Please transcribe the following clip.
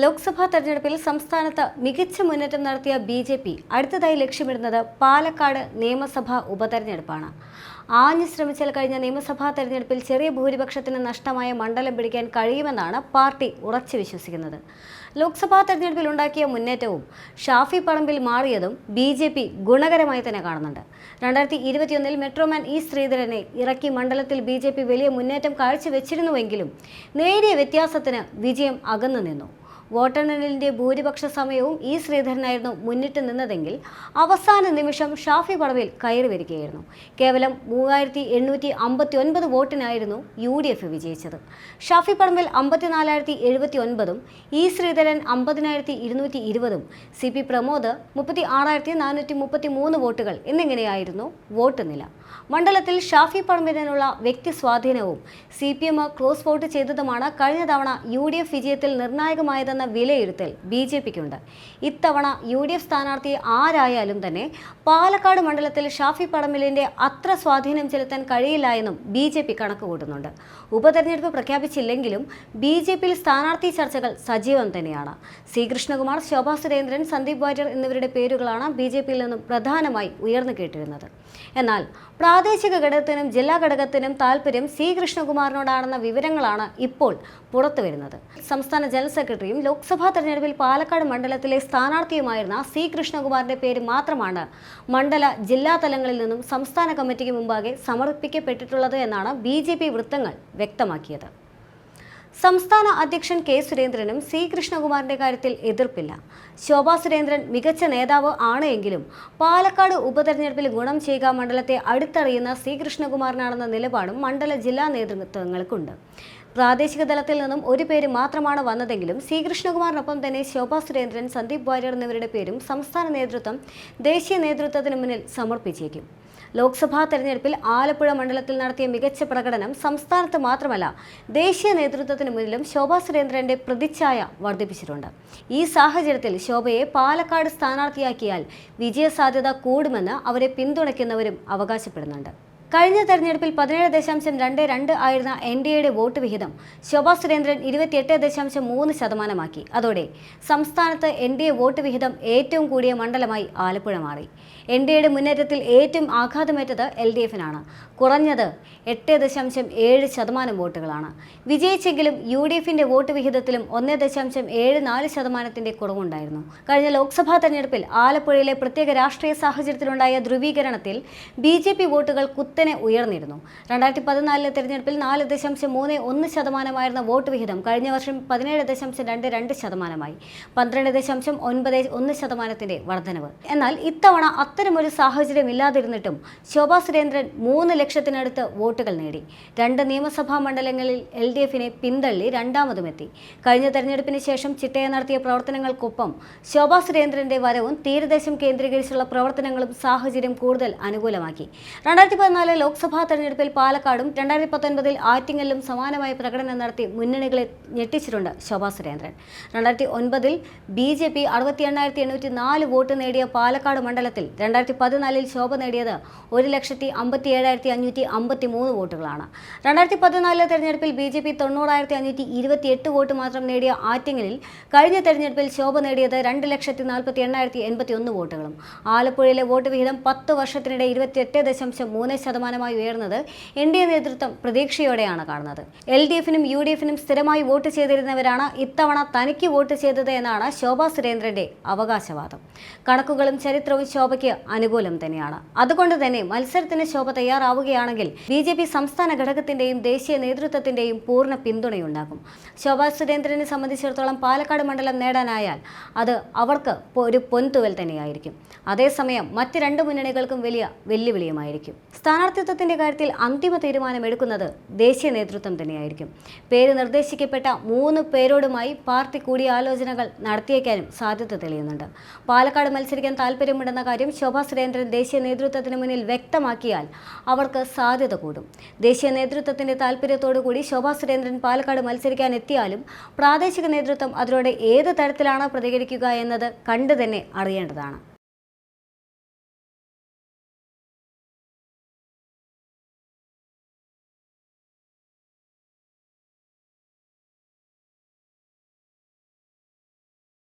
ലോക്സഭാ തെരഞ്ഞെടുപ്പിൽ സംസ്ഥാനത്ത് മികച്ച മുന്നേറ്റം നടത്തിയ ബി ജെ പി അടുത്തതായി ലക്ഷ്യമിടുന്നത് പാലക്കാട് നിയമസഭാ ഉപതെരഞ്ഞെടുപ്പാണ്. ആഞ്ഞു ശ്രമിച്ചാൽ കഴിഞ്ഞ നിയമസഭാ തെരഞ്ഞെടുപ്പിൽ ചെറിയ ഭൂരിപക്ഷത്തിന് നഷ്ടമായ മണ്ഡലം പിടിക്കാൻ കഴിയുമെന്നാണ് പാർട്ടി ഉറച്ചു വിശ്വസിക്കുന്നത്. ലോക്സഭാ തെരഞ്ഞെടുപ്പിൽ ഉണ്ടാക്കിയ മുന്നേറ്റവും ഷാഫി പറമ്പിൽ മാറിയതും ബി ജെ പി ഗുണകരമായി തന്നെ കാണുന്നുണ്ട്. രണ്ടായിരത്തി ഇരുപത്തിയൊന്നിൽ മെട്രോമാൻ ഇ ശ്രീധരനെ ഇറക്കി മണ്ഡലത്തിൽ ബി ജെ പി വലിയ മുന്നേറ്റം കാഴ്ചവെച്ചിരുന്നുവെങ്കിലും നേരിയ വ്യത്യാസത്തിന് വിജയം അകന്നു നിന്നു. വോട്ടെണ്ണലിന്റെ ഭൂരിപക്ഷ സമയവും ഇ ശ്രീധരനായിരുന്നു മുന്നിട്ട് നിന്നതെങ്കിൽ അവസാന നിമിഷം ഷാഫി പറമ്പിൽ കയറി വരികയായിരുന്നു. കേവലം മൂവായിരത്തി എണ്ണൂറ്റി അമ്പത്തി ഒൻപത് വോട്ടിനായിരുന്നു യു ഡി എഫ് വിജയിച്ചത്. ഷാഫി പറമ്പിൽ അമ്പത്തിനാലായിരത്തി എഴുപത്തി ഒൻപതും ഇ ശ്രീധരൻ അമ്പതിനായിരത്തി ഇരുന്നൂറ്റി ഇരുപതും സി പി പ്രമോദ് മുപ്പത്തി ആറായിരത്തി നാനൂറ്റി മുപ്പത്തി മൂന്ന് വോട്ടുകൾ എന്നിങ്ങനെയായിരുന്നു വോട്ട് നില. മണ്ഡലത്തിൽ ഷാഫി പറമ്പിലിനുള്ള വ്യക്തി സ്വാധീനവും C P M cross vote ചെയ്തതുമാണ് കഴിഞ്ഞ തവണ യു ഡി എഫ് വിജയത്തിൽ നിർണായകമായതെന്ന വിലയിരുത്തൽ ബി ജെ പിക്കുണ്ട്. ഇത്തവണ യു ഡി എഫ് സ്ഥാനാർത്ഥി ആരായാലും തന്നെ പാലക്കാട് മണ്ഡലത്തിൽ ഷാഫി പറമ്പിലിന്റെ അത്ര സ്വാധീനം ചെലുത്താൻ കഴിയില്ല എന്നും ബി ജെ പി കണക്ക് കൂട്ടുന്നുണ്ട്. ഉപതെരഞ്ഞെടുപ്പ് പ്രഖ്യാപിച്ചില്ലെങ്കിലും ബി ജെ പിയിൽ സ്ഥാനാർത്ഥി ചർച്ചകൾ സജീവം തന്നെയാണ്. സി കൃഷ്ണകുമാർ ശോഭാ സുരേന്ദ്രൻ സന്ദീപ് വാര്യർ എന്നിവരുടെ പേരുകളാണ് ബി ജെ പിയിൽ നിന്നും പ്രധാനമായി ഉയർന്നു കേട്ടിരുന്നത്. എന്നാൽ പ്രാദേശിക ഘടകത്തിനും ജില്ലാ ഘടകത്തിനും താല്പര്യം സി കൃഷ്ണകുമാറിനോടാണെന്ന വിവരങ്ങളാണ് ഇപ്പോൾ പുറത്തുവരുന്നത്. സംസ്ഥാന ജനറൽ സെക്രട്ടറിയും ലോക്സഭാ തെരഞ്ഞെടുപ്പിൽ പാലക്കാട് മണ്ഡലത്തിലെ സ്ഥാനാർത്ഥിയുമായിരുന്ന സി കൃഷ്ണകുമാറിന്റെ പേര് മാത്രമാണ് മണ്ഡല ജില്ലാ തലങ്ങളിൽ നിന്നും സംസ്ഥാന കമ്മിറ്റിക്ക് മുമ്പാകെ സമർപ്പിക്കപ്പെട്ടിട്ടുള്ളത് എന്നാണ് ബി ജെ പി വൃത്തങ്ങൾ വ്യക്തമാക്കിയത്. സംസ്ഥാന അധ്യക്ഷൻ കെ സുരേന്ദ്രനും സി കൃഷ്ണകുമാറിന്റെ കാര്യത്തിൽ എതിർപ്പില്ല. ശോഭാ സുരേന്ദ്രൻ മികച്ച നേതാവ് ആണ് എങ്കിലും പാലക്കാട് ഉപതെരഞ്ഞെടുപ്പിൽ ഗുണം ചെയ്യുക മണ്ഡലത്തെ അടുത്തറിയുന്ന സി കൃഷ്ണകുമാറിനാണെന്ന നിലപാടും മണ്ഡല ജില്ലാ നേതൃത്വങ്ങൾക്കുണ്ട്. പ്രാദേശിക തലത്തിൽ നിന്നും ഒരു പേര് മാത്രമാണ് വന്നതെങ്കിലും സി കൃഷ്ണകുമാറിനൊപ്പം തന്നെ ശോഭാ സുരേന്ദ്രൻ സന്ദീപ് വാര്യർ എന്നിവരുടെ പേരും സംസ്ഥാന നേതൃത്വം ദേശീയ നേതൃത്വത്തിന് മുന്നിൽ സമർപ്പിച്ചേക്കും. ലോക്സഭാ തെരഞ്ഞെടുപ്പിൽ ആലപ്പുഴ മണ്ഡലത്തിൽ നടത്തിയ മികച്ച പ്രകടനം സംസ്ഥാനത്ത് മാത്രമല്ല ദേശീയ നേതൃത്വത്തിന് മുന്നിലും ശോഭാ സുരേന്ദ്രന്റെ പ്രതിച്ഛായ വർദ്ധിപ്പിച്ചിട്ടുണ്ട്. ഈ സാഹചര്യത്തിൽ ശോഭയെ പാലക്കാട് സ്ഥാനാർത്ഥിയാക്കിയാൽ വിജയസാധ്യത കൂടുമെന്ന് അവരെ പിന്തുണയ്ക്കുന്നവരും അവകാശപ്പെടുന്നുണ്ട്. കഴിഞ്ഞ തെരഞ്ഞെടുപ്പിൽ പതിനേഴ് ദശാംശം രണ്ട് രണ്ട് ആയിരുന്ന എൻ ഡി എയുടെ വോട്ട് വിഹിതം ശോഭാ സുരേന്ദ്രൻ ഇരുപത്തിയെട്ട് ദശാംശം മൂന്ന് ശതമാനമാക്കി. അതോടെ സംസ്ഥാനത്ത് എൻ ഡി എ വോട്ട് വിഹിതം ഏറ്റവും കൂടിയ മണ്ഡലമായി ആലപ്പുഴ മാറി. എൻ ഡി എയുടെ മുന്നേറ്റത്തിൽ ഏറ്റവും ആഘാതമേറ്റത് എൽ ഡി എഫിനാണ്. കുറഞ്ഞത് എട്ട് ദശാംശം ഏഴ് ശതമാനം വോട്ടുകളാണ്. വിജയിച്ചെങ്കിലും യു ഡി എഫിന്റെ വോട്ട് വിഹിതത്തിലും ഒന്ന് ദശാംശം ഏഴ് നാല് ശതമാനത്തിന്റെ കുറവുണ്ടായിരുന്നു. കഴിഞ്ഞ ലോക്സഭാ തെരഞ്ഞെടുപ്പിൽ ആലപ്പുഴയിലെ പ്രത്യേക രാഷ്ട്രീയ സാഹചര്യത്തിലുണ്ടായ ധ്രുവീകരണത്തിൽ ബി വോട്ടുകൾ വോട്ടുകൾ കുത്തനെ ഉയർന്നിരുന്നു. രണ്ടായിരത്തി പതിനാലിലെ തെരഞ്ഞെടുപ്പിൽ നാല് ദശാംശം മൂന്ന് ഒന്ന് ശതമാനമായിരുന്ന വോട്ട് വിഹിതം കഴിഞ്ഞ വർഷം പതിനേഴ് ദശാംശം രണ്ട് രണ്ട് ശതമാനമായി. പന്ത്രണ്ട് ദശാംശം ഒൻപത് ഒന്ന് ശതമാനത്തിന്റെ വർധനവ്. എന്നാൽ ഇത്തവണ അത്തരമൊരു സാഹചര്യം ഇല്ലാതിരുന്നിട്ടും ശോഭാ സുരേന്ദ്രൻ മൂന്ന് ലക്ഷത്തിനടുത്ത് വോട്ടുകൾ നേടി. രണ്ട് നിയമസഭാ മണ്ഡലങ്ങളിൽ എൽ ഡി എഫിനെ പിന്തള്ളി രണ്ടാമതുമെത്തി കഴിഞ്ഞ തെരഞ്ഞെടുപ്പിന് ശേഷം ചിട്ടയ നടത്തിയ പ്രവർത്തനങ്ങൾക്കൊപ്പം ശോഭാ സുരേന്ദ്രന്റെ വരവും തീരദേശം കേന്ദ്രീകരിച്ചുള്ള പ്രവർത്തനങ്ങളും സാഹചര്യം കൂടുതൽ അനുകൂലമാക്കി. രണ്ടായിരത്തി പതിനാല് ലോക്സഭാ തെരഞ്ഞെടുപ്പിൽ പാലക്കാടും രണ്ടായിരത്തി പത്തൊൻപതിൽ ആറ്റിങ്ങലിലും സമാനമായ പ്രകടനം നടത്തി മുന്നണികളെ ഞെട്ടിച്ചിട്ടുണ്ട് ശോഭാ സുരേന്ദ്രൻ. രണ്ടായിരത്തി ഒൻപതിൽ ബി ജെ പി അറുപത്തി എണ്ണായിരത്തി എണ്ണൂറ്റി നാല് വോട്ട് നേടിയ പാലക്കാട് മണ്ഡലത്തിൽ രണ്ടായിരത്തി പതിനാലിൽ ശോഭ നേടിയത് ഒരു ലക്ഷത്തി അമ്പത്തി ഏഴായിരത്തി അഞ്ഞൂറ്റി അമ്പത്തി മൂന്ന് വോട്ടുകളാണ്. രണ്ടായിരത്തി പതിനാലിലെ തെരഞ്ഞെടുപ്പിൽ ബി ജെ പി തൊണ്ണൂറായിരത്തി അഞ്ഞൂറ്റി ഇരുപത്തി എട്ട് വോട്ട് മാത്രം നേടിയ ആറ്റിങ്ങലിൽ കഴിഞ്ഞ തെരഞ്ഞെടുപ്പിൽ ശോഭ നേടിയത് രണ്ട് ലക്ഷത്തി നാൽപ്പത്തി എണ്ണായിരത്തി എൺപത്തി ഒന്ന് വോട്ടുകളും. ആലപ്പുഴയിലെ വോട്ട് വിഹിതം പത്ത് വർഷത്തിനിടെ ഇരുപത്തിയെട്ട് ദശാംശം മൂന്ന് ശതമാനമായി ഉയർന്നത് എൻ ഡി എ നേതൃത്വം പ്രതീക്ഷയോടെയാണ് കാണുന്നത്. എൽ ഡി എഫിനും യു ഡി എഫിനും സ്ഥിരമായി വോട്ട് ചെയ്തിരുന്നവരാണ് ഇത്തവണ തനിക്ക് വോട്ട് ചെയ്തത് എന്നാണ് ശോഭാ സുരേന്ദ്രന്റെ അവകാശവാദം. കണക്കുകളും ചരിത്രവും ശോഭയ്ക്ക് അനുകൂലം തന്നെയാണ്. അതുകൊണ്ട് തന്നെ മത്സരത്തിന് ശോഭ തയ്യാറാവുകയാണെങ്കിൽ ബി ജെ പി സംസ്ഥാന ഘടകത്തിന്റെയും ദേശീയ നേതൃത്വത്തിന്റെയും പൂർണ പിന്തുണയുണ്ടാകും. ശോഭാ സുരേന്ദ്രനെ സംബന്ധിച്ചിടത്തോളം പാലക്കാട് മണ്ഡലം നേടാനായാൽ അത് അവർക്ക് ഒരു പൊൻതുവൽ തന്നെയായിരിക്കും. അതേസമയം മറ്റ് രണ്ട് മുന്നണികൾക്കും വലിയ വെല്ലുവിളിയുമായിരിക്കും. സ്ഥാനാർത്ഥിത്വത്തിന്റെ കാര്യത്തിൽ അന്തിമ തീരുമാനം എടുക്കുന്നത് ദേശീയ നേതൃത്വം തന്നെയായിരിക്കും. പേര് നിർദ്ദേശിക്കപ്പെട്ട മൂന്ന് പേരോടുമായി പാർട്ടി കൂടിയാലോചനകൾ നടത്തിയേക്കാനും സാധ്യത തെളിയുന്നുണ്ട്. പാലക്കാട് മത്സരിക്കാൻ താല്പര്യമുണ്ടെന്ന കാര്യം ശോഭാ സുരേന്ദ്രൻ ദേശീയ നേതൃത്വത്തിന് മുന്നിൽ വ്യക്തമാക്കിയാൽ അവർക്ക് സാധ്യത കൂടും. ദേശീയ നേതൃത്വത്തിന്റെ താല്പര്യത്തോടുകൂടി ശോഭാ സുരേന്ദ്രൻ പാലക്കാട് മത്സരിക്കാൻ എത്തിയാലും പ്രാദേശിക നേതൃത്വം അതിനോട് ഏത് തരത്തിലാണ് പ്രതികരിക്കുക എന്നത് കണ്ടു തന്നെ അറിയേണ്ടതാണ്.